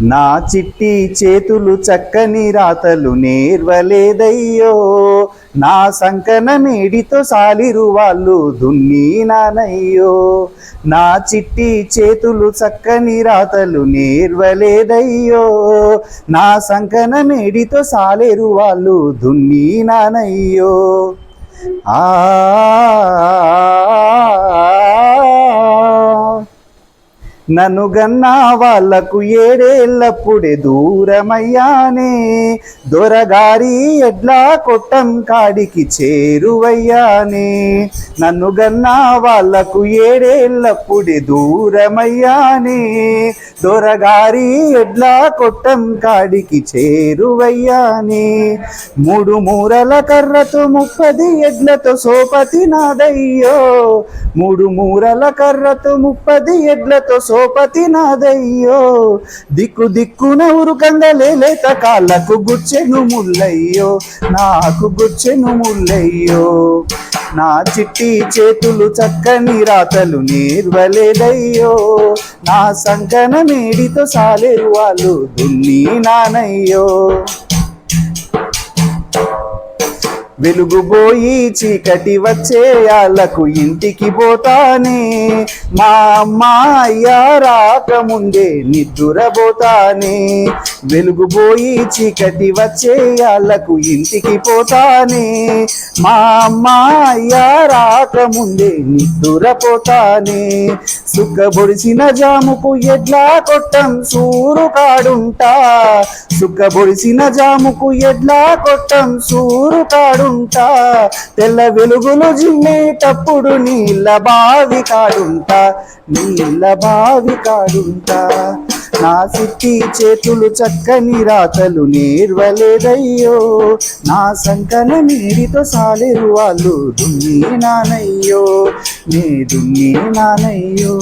నా చిట్టి చేతులు చక్కని రాతలు నేర్వలేదయ్యో. నా సంకన మేడితో సాలిరు వాళ్ళు దున్ని నానయ్యో నా చిట్టి చేతులు చక్కని రాతలు నేర్వలేదయ్యో. నా సంకన మేడితో సాలేరు వాళ్ళు దున్ని నానయ్యో ఆ నన్ను గన్నా వాళ్ళకు ఏడేళ్ళప్పుడే దూరమయ్యానే. దొరగారి ఎడ్లా కొట్టం కాడికి చేరువయ్యానే. నన్ను గన్నా వాళ్ళకు ఏడేళ్ళప్పుడే దూరమయ్యానే. దొరగారి ఎడ్లా కొట్టం కాడికి చేరువయ్యానే. మూడు మూరల కర్రతో ముప్పది ఎడ్లతో సోపతి నాదయ్యో. మూడు మూరల కర్రతో ముప్పది ఎడ్లతో సోపతి నాదయ్యో. దిక్కు దిక్కున ఉరుకంగా లేలేత కాళ్ళకు గుచ్చెను ముల్లయ్యో. నాకు గుచ్చెను ముల్లయ్యో. నా చిట్టి చేతులు చక్కని రాతలు నేర్వలేదయ్యో. నా సంకన మేడితో సాలేరు వాళ్ళు దున్ని నానయ్యో. వెలుగుబోయి చీకటి వచ్చేయాలకు ఇంటికి పోతానే. మా అమ్మ అయ్యా రాకముందే నిద్దురబోతానే. వెలుగుబోయి చీకటి వచ్చేయాలకు ఇంటికి పోతానే. మా అమ్మ అయ్యా రాకముందే నిద్దురపోతానే. సుఖబొడిసిన జాముకు ఎడ్లా కొట్టం సూరుగా కాడుంటా. సుఖబొడిసిన జాముకు ఎడ్లా కొట్టం సూరు కాడుంటా. తెల్ల వెలుగులు జిమ్మేటప్పుడు నీళ్ళ బావి కాడుంటా. నీళ్ళ బావి కాడుంటా. నా సిట్టి చేతులు చక్కని రాతలు నేర్వలేదయ్యో. నా సంకన నీడితో సాలేరు వాళ్ళు దున్ని నానయ్యో నే దున్ని నానయ్యో